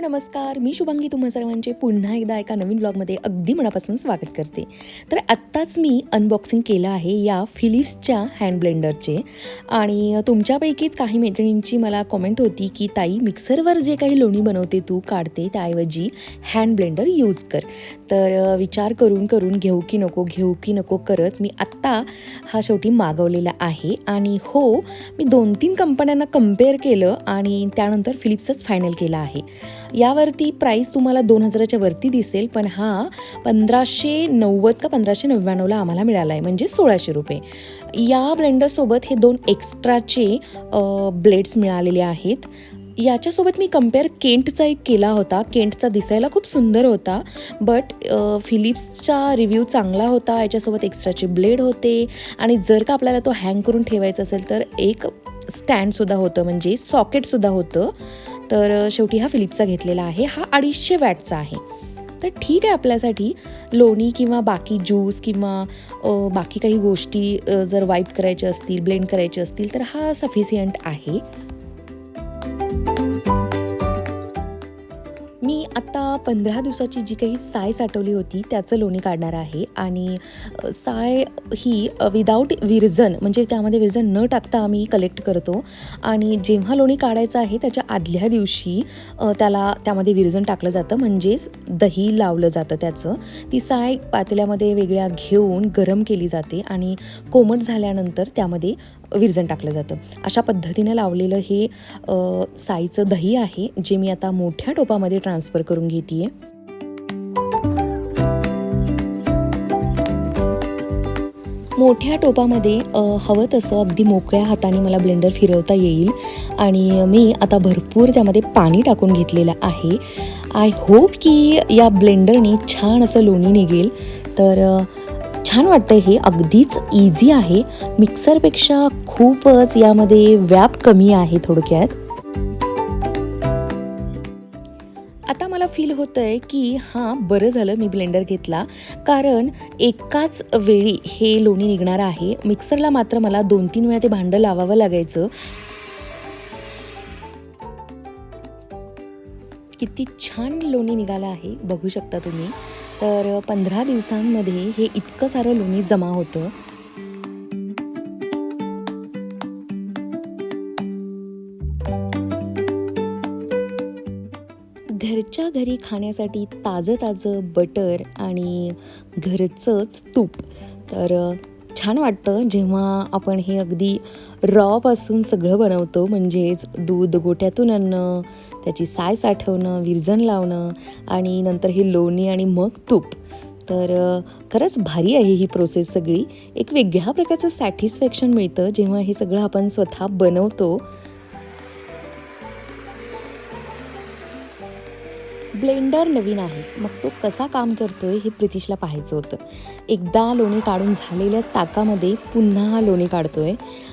नमस्कार मी शुभांगी तुम्हा सर्वांचे पुन्हा एकदा एका नवीन ब्लॉगमध्ये अगदी मनापासून स्वागत करते. तर आत्ताच मी अनबॉक्सिंग केलं आहे या फिलिप्सच्या हँड ब्लेंडरचे आणि तुमच्यापैकीच काही मैत्रिणींची मला कॉमेंट होती की ताई मिक्सरवर जे काही लोणी बनवते तू काढते त्याऐवजी हँड ब्लेंडर यूज कर. तर विचार करून करून घेऊ की नको घेऊ की नको करत मी आत्ता हा शेवटी मागवलेला आहे. आणि हो मी दोन तीन कंपन्यांना कंपेअर केलं आणि त्यानंतर फिलिप्सच फायनल केला आहे. यावरती प्राईस तुम्हाला दोन हजाराच्या वरती दिसेल पण हा पंधराशे नव्वद का पंधराशे नव्याण्णवला आम्हाला मिळाला आहे म्हणजे सोळाशे रुपये. या ब्लेंडरसोबत हे दोन एक्स्ट्राचे ब्लेड्स मिळालेले आहेत. याच्यासोबत मी कंपेअर केंटचा एक केला होता. केंटचा दिसायला खूप सुंदर होता बट फिलिप्सचा रिव्ह्यू चांगला होता. याच्यासोबत एक्स्ट्राचे ब्लेड होते. आणि जर का आपल्याला तो हँग करून ठेवायचा असेल तर एक स्टँडसुद्धा होतं म्हणजे सॉकेटसुद्धा होतं. तर शेवटी हा फिलिप्सचा घेतलेला आहे. हा अडीचशे वॅटचा आहे. तर ठीक आहे आपल्यासाठी. लोणी किंवा बाकी ज्यूस किंवा बाकी काही गोष्टी जर वाईप करायच्या असतील ब्लेंड करायचे असतील तर हा सफिशियंट आहे. पंधरा दिवसाची जी काही साय साठवली होती त्याचं लोणी काढणार आहे. आणि साय ही विदाऊट विरजन म्हणजे त्यामध्ये विरजन न टाकता आम्ही कलेक्ट करतो. आणि जेव्हा लोणी काढायचं आहे त्याच्या आदल्या दिवशी त्याला त्यामध्ये विरजन टाकलं जातं. म्हणजेच दही लावलं जातं त्याचं. ती साय पातेल्यामध्ये वेगळ्या घेऊन गरम केली जाते. आणि कोमट झाल्यानंतर त्यामध्ये विरजण टाकलं जातं. अशा पद्धतीने लावलेलं हे साईचं दही आहे जे मी आता मोठ्या टोपामध्ये ट्रान्सफर करून घेते मोठ्या टोपामध्ये हवं तसं अगदी मोकळ्या हाताने मला ब्लेंडर फिरवता येईल. आणि मी आता भरपूर त्यामध्ये पाणी टाकून घेतलेलं आहे. आय होप की या ब्लेंडरने छान असं लोणी निघेल. तर छान वाटतं हे अगदीच इझी आहे. मिक्सरपेक्षा खूपच यामध्ये व्याप कमी आहे थोडक्यात. आता मला फील होतं आहे की हां बरं झालं मी ब्लेंडर घेतला. कारण एकाच वेळी हे लोणी निघणार आहे. मिक्सरला मात्र मला दोन तीन वेळा ते भांडं लावावं लागायचं. किती छान लोणी निघालं आहे. बघू शकता तुम्ही. तर पंधरा दिवसांमध्ये हे इतकं सारं लोणी जमा होतं. घरच्या घरी खाण्यासाठी ताजं ताजं बटर आणि घरचंच तूप. तर छान वाटतं जेव्हा आपण हे अगदी रॉपासून सगळं बनवतो म्हणजेच दूध गोठ्यातून आणणं त्याची साय साठवणं विरजण लावणं आणि नंतर हे लोणी आणि मग तूप. तर खरंच भारी आहे ही प्रोसेस सगळी. एक वेगळ्या प्रकारचं सॅटिस्फॅक्शन मिळतं जेव्हा हे सगळं आपण स्वतः बनवतो. ब्लेंडर नवीन आहे. मग तो कसा काम करतोय हे प्रितिशला पाहायचं होतं. एकदा लोणी काढून झालेल्याच ताकामध्ये पुन्हा लोणी काढतोय.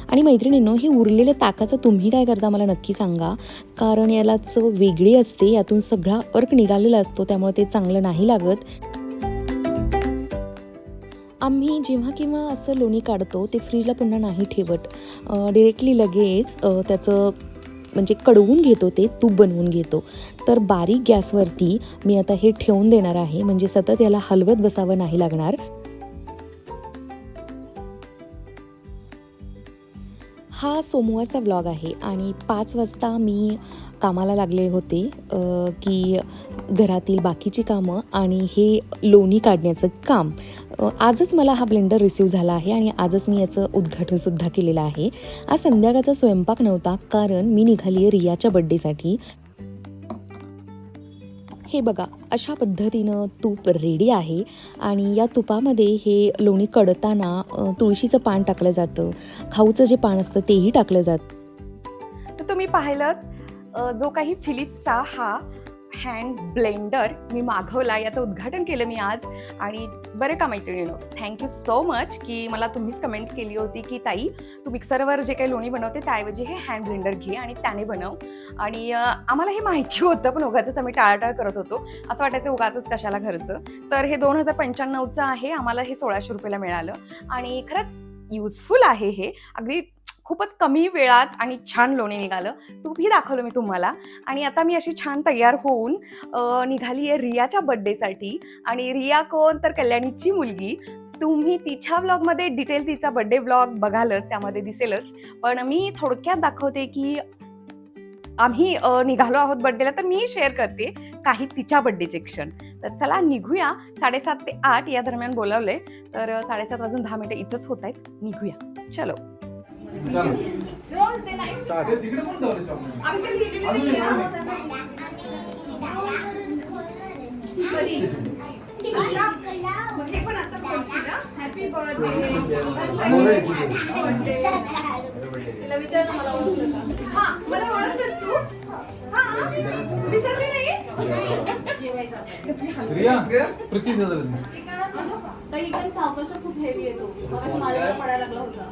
आणि मैत्रिणींनो हे उरलेल्या ताकाचं तुम्ही काय करता मला नक्की सांगा. कारण याला चव वेगळी असते यातून सगळा अर्क निघालेला असतो त्यामुळे ते चांगलं नाही लागत. आम्ही जेव्हा केव्हा असं लोणी काढतो ते फ्रीजला पुन्हा नाही ठेवत. डिरेक्टली लगेच त्याचं म्हणजे कडवून घेतो ते तूप बनवून घेतो. तर बारीक गॅसवरती मी आता हे ठेवून देणार आहे. म्हणजे सतत याला हलवत बसावं नाही लागणार. हा सोमवारचा व्लॉग आहे आणि पाच वाजता मी कामाला लागले होते की घरातील बाकीची कामं आणि हे लोणी काढण्याचं काम. आजच मला हा ब्लेंडर रिसीव झाला आहे आणि आजच मी याचं उद्घाटनसुद्धा केलेलं आहे. आज संध्याकाळचा स्वयंपाक नव्हता कारण मी निघाली आहे रियाच्या बड्डेसाठी. हे बघा अशा पद्धतीनं तूप रेडी आहे आणि या तुपामध्ये हे लोणी कडताना तुळशीचं पान टाकलं जातं. खाऊचं जे पान असतं तेही टाकलं जातं. तर तुम्ही पाहिलं जो काही फिलिप्सचा हा हँड ब्लेंडर मी मागवला याचं उद्घाटन केलं मी आज. आणि बरे का मैत्रिणीनो थँक्यू सो मच की मला तुम्हीच कमेंट केली होती की ताई तू मिक्सरवर जे काही लोणी बनवते त्याऐवजी हे हँड ब्लेंडर घे आणि त्याने बनव. आणि आम्हाला हे माहिती होतं पण उगाचंच आम्ही टाळाटाळ करत होतो. असं वाटायचं उगाचंच कशाला घरचं. तर हे दोन हजार पंच्याण्णवचं आहे आम्हाला हे सोळाशे रुपयाला मिळालं. आणि खरंच युजफुल आहे हे. अगदी खूपच कमी वेळात आणि छान लोणी निघालं. तूपही दाखवलं मी तुम्हाला. आणि आता मी अशी छान तयार होऊन निघाली आहे रियाच्या बड्डेसाठी आणि रिया कोण? तर कल्याणीची मुलगी. तुम्ही तिच्या व्लॉगमध्ये डिटेल तिचा बड्डे व्लॉग बघालच त्यामध्ये दिसेलच. पण मी थोडक्यात दाखवते की आम्ही निघालो आहोत बड्डेला तर मी शेअर करते काही तिच्या बड्डेचे क्षण. तर चला निघूया. साडेसात ते आठ या दरम्यान बोलावले तर साडेसात वाजून दहा मिनिटं इथंच होत आहेत निघूया. चलो. बोला एक, तिला विचार ना मला ओळखलं का मला ओळखलंस तू हा विसरली नाही जेवायचं रिया प्रति दादा तर एकदम सावकाश खूप हेवी येतो मग माझ्यावर पडायला लागला होता.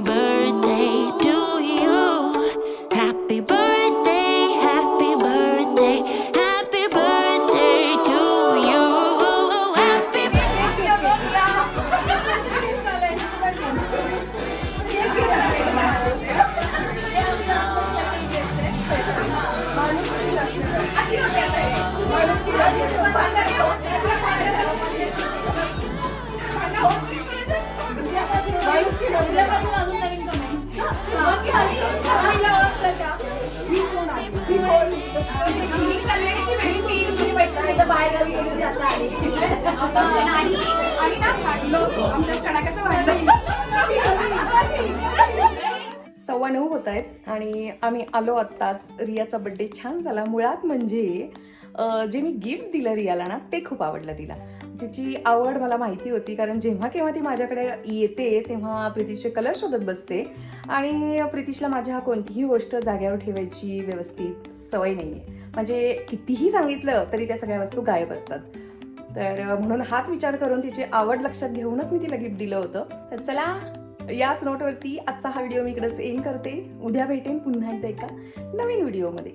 baby. आणि ना आमच्या कडाक्याचं सव्वा नऊ होत आहेत आणि आम्ही आलो आत्ताच. रियाचा बड्डे छान झाला. मुळात म्हणजे जे मी गिफ्ट दिलं रियाला ना ते खूप आवडलं तिला. तिची आवड मला माहिती होती कारण जेव्हा केव्हा ती माझ्याकडे येते तेव्हा प्रितीशचे कलर शोधत बसते. आणि प्रितीशला माझ्या कोणतीही गोष्ट जाग्यावर ठेवायची व्यवस्थित सवय नाही आहे म्हणजे कितीही सांगितलं तरी त्या सगळ्या वस्तू गायब असतात. तर म्हणून हाच विचार करून तिची आवड लक्षात घेऊनच मी तिला गिफ्ट दिलं होतं. तर चला याच नोटवरती आजचा हा व्हिडिओ मी इकडेच एंड करते. उद्या भेटेन पुन्हा एकदा एका नवीन व्हिडिओमध्ये